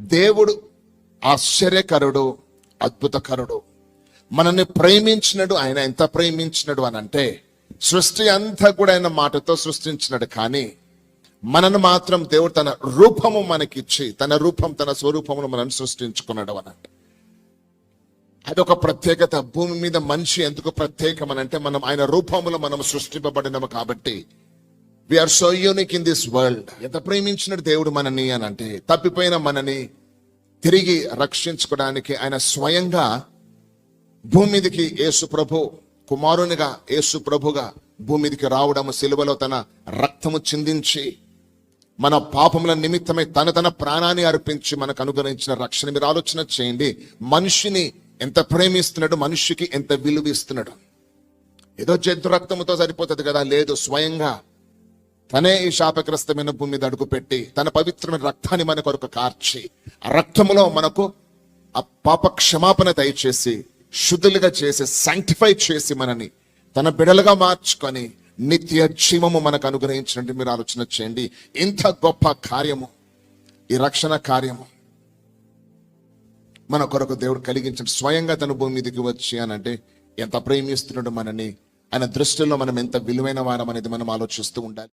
దేవుడు ఆశ్చర్యకరుడు అద్భుతకరుడు. మనల్ని ప్రేమించినడు ఆయన ఎంత ప్రేమించినడు అని అంటే సృష్టి అంతా కూడా ఆయన మాటతో సృష్టించినాడు కానీ మనను మాత్రం దేవుడు తన రూపము మనకిచ్చి తన రూపం తన స్వరూపమును మనం సృష్టించుకున్నాడు అది అదొక ప్రత్యేకత. భూమి మీద మనిషి ఎందుకు ప్రత్యేకం అని అంటే మనం ఆయన రూపములో మనం సృష్టింపబడినము కాబట్టి are so unique in this world ఎంత ప్రేమించిన దేవుడు మనని అని అంటే తప్పిపోయిన మనని తిరిగి రక్షించుకోవడానికి ఆయన స్వయంగా భూమి మీదకి యేసు ప్రభు కుమారునిగా యేసు ప్రభుగా భూమి మీదకి రావడము సిలువలో తన రక్తము చిందించి మన పాపముల నిమిత్తమై తన తన ప్రాణాన్ని అర్పించి మనకు అనుగ్రహించిన రక్షణ. మీరు ఆలోచన చేయండి మనిషిని ఎంత ప్రేమిస్తున్నాడు మనిషికి ఎంత విలువ ఇస్తున్నాడు ఏదో జంతు రక్తముతో సరిపోతుంది కదా లేదు స్వయంగా తనే ఈ శాపగ్రస్తమైన భూమి మీద అడుగుపెట్టి తన పవిత్రమైన రక్తాన్ని మన కొరకు కార్చి ఆ రక్తములో మనకు ఆ పాప క్షమాపణ దయచేసి శుద్ధులుగా చేసి సాంక్టిఫై చేసి మనని తన బిడలుగా మార్చుకొని నిత్య జీవము మనకు అనుగ్రహించినట్టు మీరు ఆలోచన చేయండి. ఇంత గొప్ప కార్యము ఈ రక్షణ కార్యము మన కొరకు దేవుడు కలిగించిన స్వయంగా తన భూమి మీదకి వచ్చి అని అంటే ఎంత ప్రేమిస్తున్నాడు మనని ఆయన దృష్టిలో మనం ఎంత విలువైన వారం అనేది మనం ఆలోచిస్తూ ఉండాలి.